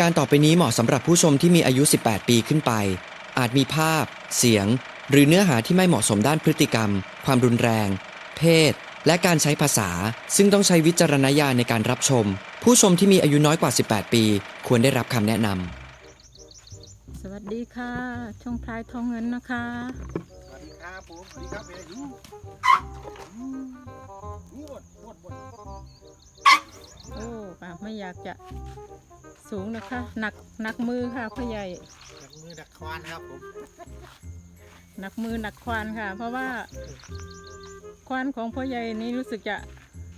การต่อไปนี้เหมาะสำหรับผู้ชมที่มีอายุ 18 ปีขึ้นไป อาจมีภาพ เสียง หรือเนื้อหาที่ไม่เหมาะสมด้านพฤติกรรม ความรุนแรง เพศ และการใช้ภาษา ซึ่งต้องใช้วิจารณญาณในการรับชม ผู้ชมที่มีอายุน้อยกว่า 18 ปี ควรได้รับคำแนะนำสวัสดีค่ะช่องพลายทองเงินนะคะ สวัสดีครับผม สวัสดีครับเมยูยูยูบดบดบดโอ้อะไม่อยากจะ สูงนะคะ หนักหนักมือค่ะพ่อใหญ่ดักมือดักควานครับผมหนักมือหนักควานค่ะ เพราะว่า ควานของพ่อใหญ่นี้รู้สึกจะ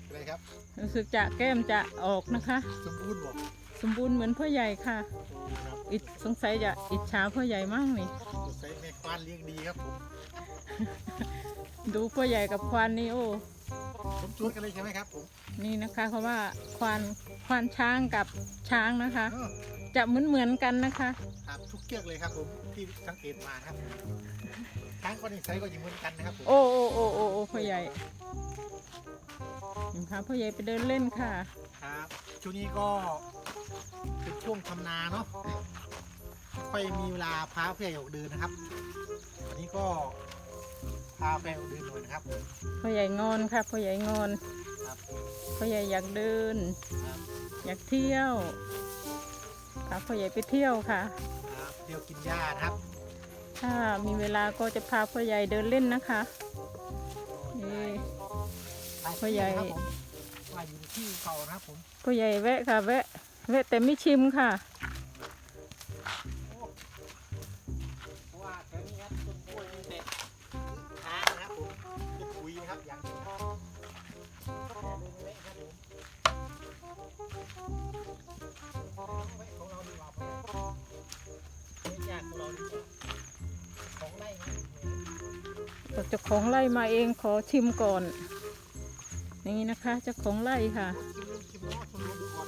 อะไรครับ รู้สึกจะแก้มจะออกนะคะ สมบูรณ์บอกสมบูรณ์เหมือนพ่อใหญ่ค่ะโอ้ครับอิดสงสัยจะอิจฉาพ่อใหญ่มั่งนี่ สงสัยแม่ควานเลี้ยงดีครับผมดูพ่อใหญ่กับควานนี่โอ้สมชวนกันเลยใช่ไหมครับผม นี่นะคะ เพราะว่าควาน ควานช้างกับช้างนะคะเออจะเหมือนเหมือนๆกันนะคะครับทุกเชือกเลยครับผมที่สังเกตมาครับช้างก็นิสัยก็อย่างเหมือนกันนะครับผมโอ้โอ้โอ้โอ้โอ้พ่อใหญ่ยังพาพ่อใหญ่ไปเดินเล่นค่ะครับช่วงนี้ก็เป็นช่วงทำนาเนาะค่อยมีเวลาพาเพื่อนออกเดินนะครับวันนี้ก็พาไปออกเดินหน่อยนะครับผมพ่อใหญ่งอนค่ะพ่อใหญ่งอน ครับพ่อใหญ่อยากเดิน ครับอยากเที่ยวพาพ่อใหญ่ไปเที่ยวค่ะ ครับเที่ยวกินหญ้านะครับถ้ามีเวลาก็จะพาพ่อใหญ่เดินเล่นนะคะนี่พ่อใหญ่ ครับผมว่าอยู่ที่เก่านะครับผมพ่อใหญ่แวะค่ะ แวะ แวะแต่ไม่ชิมค่ะ เพราะว่าแถวนี้ครับต้นกล้วยมีแต่ช้างนะครับผมจะคุยนะครับอย่างเดียว ของเราดีกว่าเลี้ยงยากของเราดีกว่าของไร่นะเจ้าของไร่มาเองขอชิมก่อนอย่างนี้นะคะเจ้าของไร่ค่ะชิมดูชิมดูชิมดูก่อ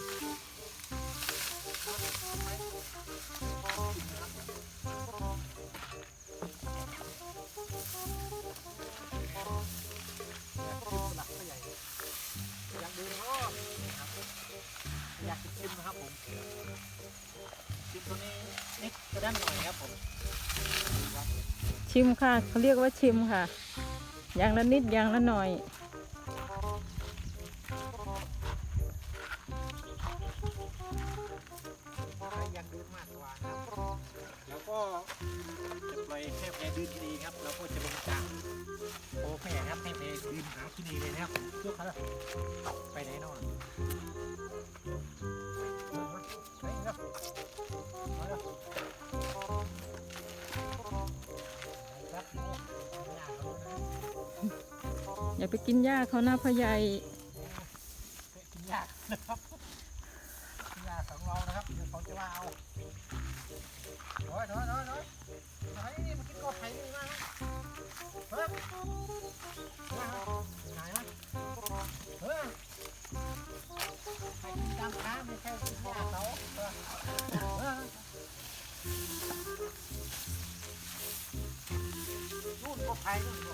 ด้านหน่อยครับผมชิมค่ะเขาเรียกว่าชิมค่ะ อย่างละนิดอย่างละหน่อย ใครอยากดูมากกว่านะครับแล้วก็จะปล่อยแค่แพรดืนที่ดีครับเราก็จะลงจากโอ้แพรครับให้แพรดืนหาที่ดีเลยนะครับผมเพื่อเขาไปไหนนอนไปครับมาแล้ว อย่าไปกินหญ้าเขาหนะพ่อใหญ่กินยานะครับกินยากของเรานะครับเดี๋ยวเขาจะว่าเอาน้อยน้อยน้อยน้อยน้อยนี่มากินกอไผ่นี่มาเฮ้ยมาไหนวะเฮ้ยใครกินตามค้าไม่ใช่กินยาเขาเออเออนู่นกอไผ่นู่น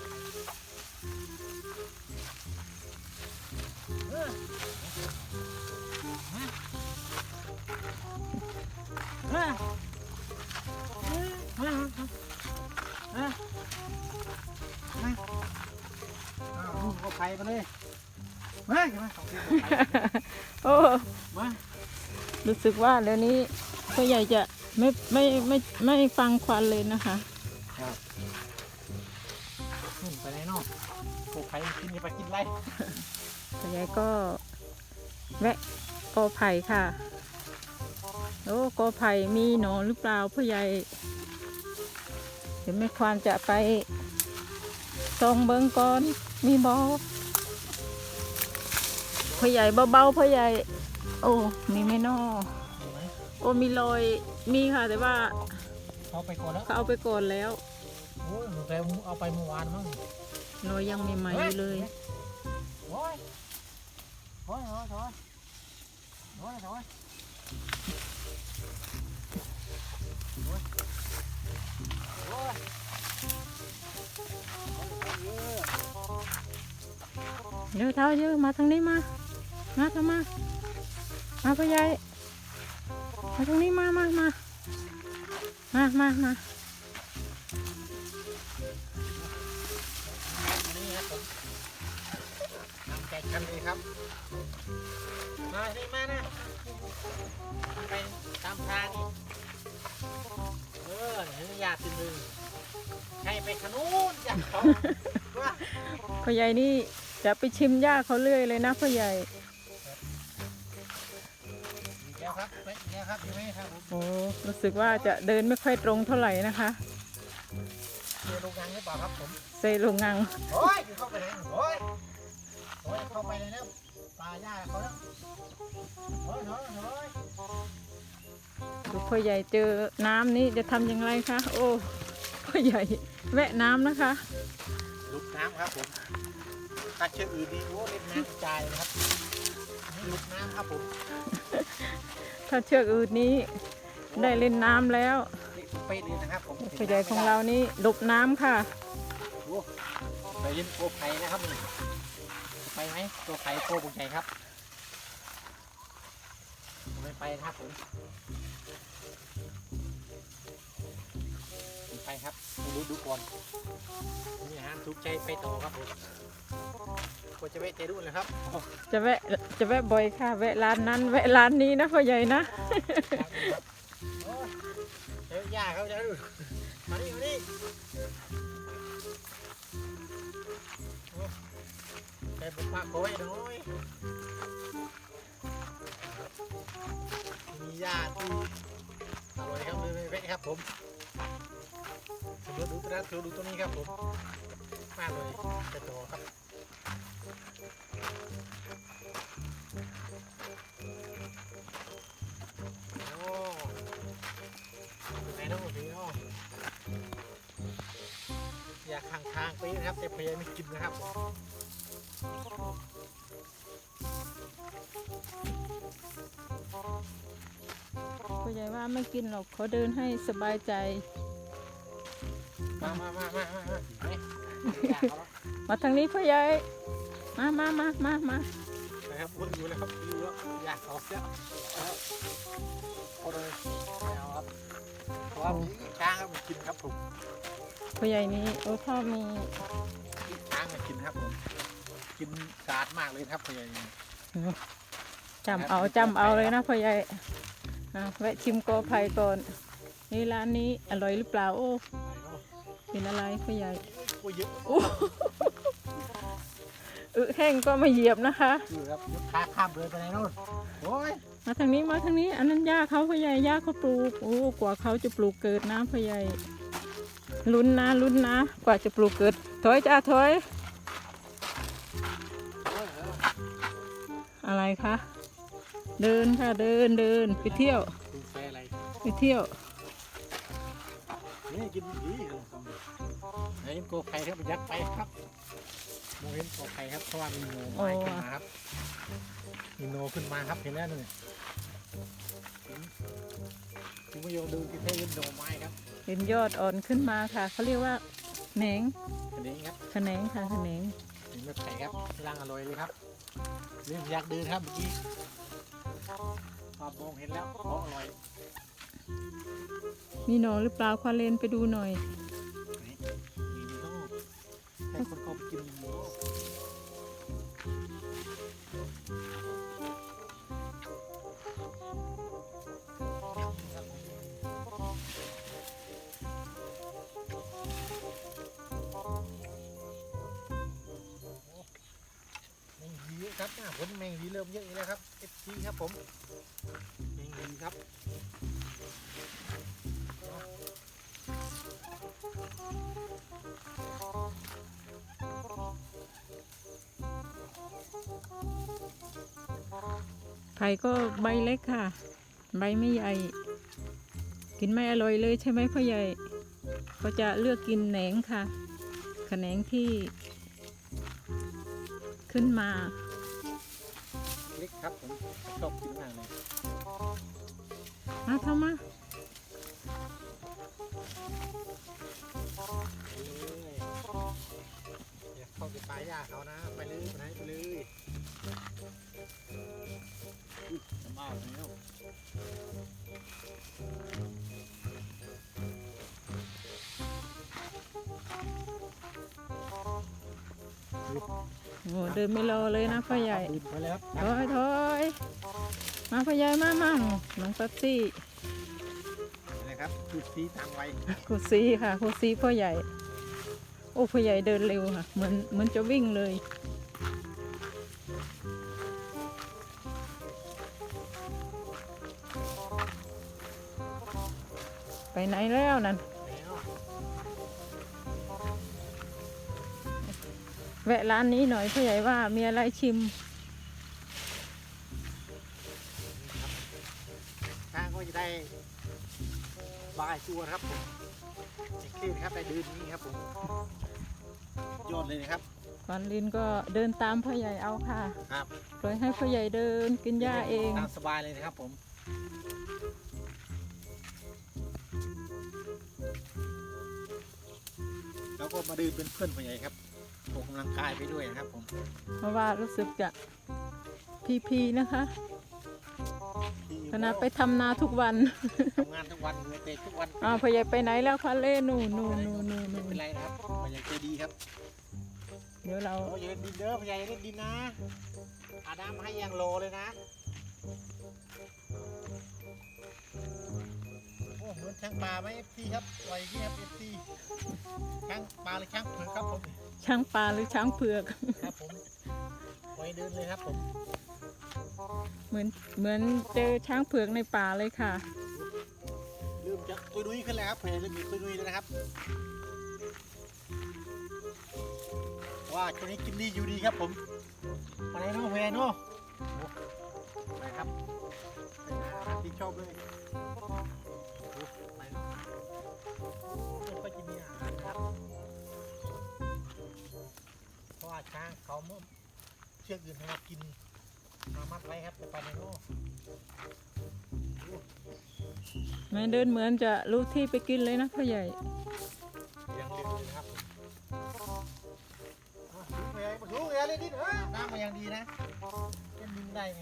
กก็ไปมาเลยเฮ้ยมาสองคนก็ไปโอ้มารู้สึกว่าเดี๋ยวนี้พ่อใหญ่จะไม่ไม่ไม่ไม่ฟังควันเลยนะคะครับนู่นไปไหนเนาะโอ้ไปกินอย่าไปกินไรพ่อใหญ่ก็แวะกอไผ่ค่ะโอ้กอไผ่มีหนอนหรือเปล่าพ่อใหญ่เดี๋ยวแม่ควานจะไปส่องเบิงก่อนมีบอ พ่อใหญ่เบาๆพ่อใหญ่ โอ้มีไหม่นอเห็นไหมโอ้มีรอยมีค่ะ แต่ว่าเอาไปก่อนแล้วเขาเอาไปก่อนแล้วโอ้ยแต่เอาไปเมื่อวานมั้งรอยยังใหม่ๆอยู่เลยโอ้ยโอ้ยโอ้ยโอ้ยโอ้ยโอ้ยโอ้ยเดี๋ยวเท้าเยอะมาทางนี้มา มาทางมา มาพ่อใหญ่มามาตรงนี้มามามามามามานี่ครับผมนำใจคันเลยครับ มานี่มานะ ไปตามทางนี่เออเห็นยาติดมือให้ไปขนุนอยากเขาว่าพ่อใหญ่นี่จะไปชิมหญ้าเขาเรื่อยเลยนะพ่อใหญ่ ครับไปอีกแล้วครับอยู่ไหมครับผมโอ้รู้สึกว่าจะเดินไม่ค่อยตรงเท่าไหร่นะคะเจอโรงงานหรือเปล่าครับผมเซโลงัง โอ้ยเข้าไปไหนโอ้ยโอ้ยเข้าไปเลยนะปลาหญ้าเขาแล้วโอ้ยโอ้ยโอ้ยดูพ่อใหญ่เจอน้ำนี้จะทำอย่างไรคะ โอ้พ่อใหญ่แวะน้ำนะคะ ลุกน้ำครับผมถ้าเชือกอื่นนี่โอ้เล่นน้ำกระจายเลยครับนี่ลุกน้ำครับผม ถ้าเชือกอื่นนี้ได้เล่นน้ำแล้วนี่เป๊ะเลยนะครับผมพ่อใหญ่ของเรานี่หลบน้ำค่ะ โอ้ไปเล่นโกไผ่นะครับนี่ไปไหมโกไผ่โกบุญใหญ่ครับผมไม่ไปนะครับผมไม่ไปครับดูดูก่อนนี่ฮะทุกใจไปต่อครับผม ควรจะไปเจรุ่นเลยครับจะแวะจะแวะบ่อยค่ะ แวะร้านนั้น แวะร้านนี้นะพ่อใหญ่นะโอ้ยเดี๋ยวยาเขาจะดูมานี่มานี่โอ้แต่ผมปากโอ้ยน้อยมียาที่อร่อยครับเลยไม่เว้ครับผมดูดูตรงนั้นดูตรงนี้ครับผมมากเลยไปต่อครับ ทางไปนะครับ แต่พยายามไม่กินนะครับผมพ่อใหญ่ว่าไม่กินหรอกเขาเดินให้สบายใจ มามามามามามาไหนอยากเขาแล้วมาทางนี้พ่อใหญ่มามามามามา นะครับวนอยู่แล้วครับอยู่แล้วอยากเอาเสียเอาเอาเลยไม่เอาครับเพราะว่ามีช้างครับมันกินครับผมพ่อใหญ่นี้โอ้พ่อมีมีช้างมันกินครับผมกินสะอาดมากเลยครับพยายามจำเอาจำเอาเลยนะพ่อใหญ่อะแวะชิมกอไผ่ก่อนนี่ร้านนี้อร่อยหรือเปล่าโอ้เป็นอะไรพ่อใหญ่โอ้ยเยอะ อึแห้งก็มาเหยียบนะคะอยู่ครับยกขาข้ามเลยไปไหนโน่นโอ้ยมาทางนี้มาทางนี้ อันนั้นหญ้าเขาพ่อใหญ่หญ้าเขาปลูกโอ้กว่าเขาจะปลูกเกิดนะพ่อใหญ่ลุ้นนะลุ้นนะ กว่าจะปลูกเกิดถอยจ้าถอยอะไรคะเดินค่ะเดินเดินไปเที่ยว ดูไฟอะไร ไปเที่ยว นี่กินดีเลยไหนโกไข่ครับยัดไปครับโมเห็นโกไข่ครับเพราะว่ามีโนไม้ขึ้นมาครับมีโนขึ้นมาครับเห็นแล้วนี่คุณผู้ชมดูที่เท่เห็นโนไม้ครับเห็นยอดอ่อนขึ้นมาค่ะเขาเรียกว่าแหนงอันนี้ครับแขนงค่ะแขนงเห็นไม้ไผ่ครับร่างอร่อยเลยครับเรื่องอยากเดินครับเมื่อกี้มองเห็นแล้วเพราะอร่อย มีหนอนหรือเปล่าควาเลนไปดูหน่อยนี่นี่โน่ให้คนเขาไปกินโน่แมงวีครับหน้าผลแมงวีเริ่มเยอะอีกแล้วครับเอฟซีครับผมแมงวีครับ ไผ่ก็ใบเล็กค่ะ ใบไม่ใหญ่ กินไม่อร่อยเลยใช่ไหมพ่อใหญ่ ก็จะเลือกกินแหนงค่ะแขนงที่ ขึ้นมาเล็กครับผมชอบกินมากเลยมาเข้ามาเอย่าเข้าไปปลายยาเขานะ ไปเลยไปเลยไปเลยมาแล้วโอ้เดินไม่รอเลยนะพ่อใหญ่ถอยถอยมาพ่อใหญ่มามาน้องตัตตี้ ซี่นะครับจุดสีทางไวครูซีค่ะครูซีพ่อใหญ่ โอ้พ่อใหญ่เดินเร็วค่ะ เหมือนเหมือนจะวิ่งเลย ไปไหนแล้วนั่น แล้วแวะร้านนี้หน่อยพ่อใหญ่ว่ามีอะไรชิมายตัวนะครับผมโอเคนะครับได้เดินนี้ครับผมยอดเลยนะครับควันลินก็เดินตามพ่อใหญ่เอาค่ะครับปล่อยให้พ่อใหญ่เดินกินหญ้าเองตามสบายเลยนะครับผมแล้วก็มาเดินเป็นเพื่อนผู้ใหญ่ครับออกกำลังกายไปด้วยนะครับผมเพราะว่ารู้สึกจะพีพีนะคะ ที่ขณะไปทำนาทุกวันทำงานทุกวันเหนื่อยเตะทุกวันอ้าวพ่อใหญ่ไปไหนแล้วคะเล่นู่นนู่นนู่นนู่นไม่นู่เป็นนไรนะครับผู้ใหญ่ใจดีครับเดี๋ยวเราโอ้ยอย่าเล่นดินเด้อผู้ใหญ่อย่าเล่นดินนะอาน้ำมาให้ยังโลเลยนะโอ้เหมือนช้างป่าไหมเอฟซีครับปล่อยอย่างนี้ครับเอฟซีช้างป่าหรือช้างเผือกครับผมช้างป่าหรือช้างเผือกครับผมปล่อยเดินเลยครับผม เหมือนเหมือนเจอช้างเผือกในป่าเลยค่ะลืมจะตุยนุ้ยขึ้นแล้วครับเพลเริ่มมีตุยนุ้ยแล้วนะครับว่าช่วงนี้กินดีอยู่ดีครับผมมาไหนเนาะเพลเนาะอ้ไปครับที่ชอบเลยโอ้ไปไม่ค่อยจะมีอาหารครับเพราะว่าช้างเขาเมื่อเชือกอื่นมากิน มามัดไว้ครับแต่ไปไหนเนาะแม่เดินเหมือนจะรู้ที่ไปกินเลยนะพ่อใหญ่ยังเล็กอยู่นะครับดูไปมาดูอย่าเล่นดินเออน้ำมายังดีนะเล่นดินได้ไง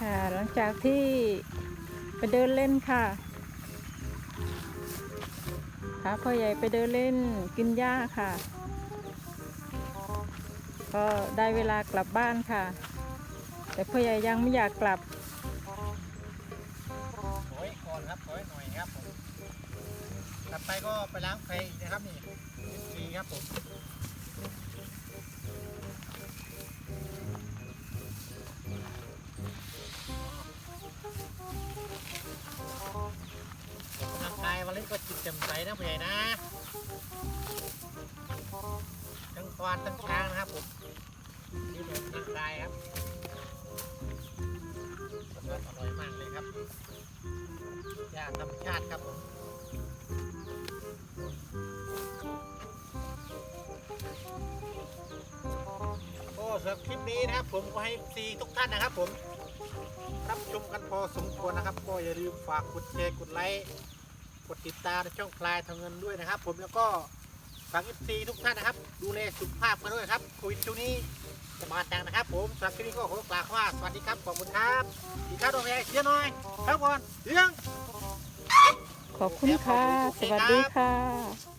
ค่ะหลังจากที่ไปเดินเล่นค่ะ พาพ่อใหญ่ไปเดินเล่นกินหญ้าค่ะ ก็ได้เวลากลับบ้านค่ะ แต่พ่อใหญ่ยังไม่อยากกลับถอยก่อนครับถอยหน่อยครับผมกลับไปก็ไปล้างแผลอีกนะครับนี่ดีครับผม ออกกำลังกายวันนี้ก็จิตแจ่มใสนะผู้ใหญ่นะ ทั้งควานทั้งช้างนะครับผมนี่เป็นร่างกายครับรสอร่อยมากเลยครับยาธรรมชาติครับผมโอ้สำหรับคลิปนี้นะครับผมก็ให้ซีทุกท่านนะครับผมรับชมกันพอสมควรนะครับ ก็อย่าลืมฝากกดแชร์กดไลค์ กดติดตามช่องพลายทางเงินด้วยนะครับ ผมแล้วก็ฝาก FC ทุกท่านนะครับ ดูแลสุขภาพกันด้วยครับโควิดช่วงนี้จะมาจังนะครับ ผมสำหรับคลิปนี้ก็ขอกล่าวว่าสวัสดีครับขอบคุณครับอีกครั้งโอเคเชียร์หน่อยครับก่อนเรื่องขอบคุณค่ะ สวัสดีค่ะ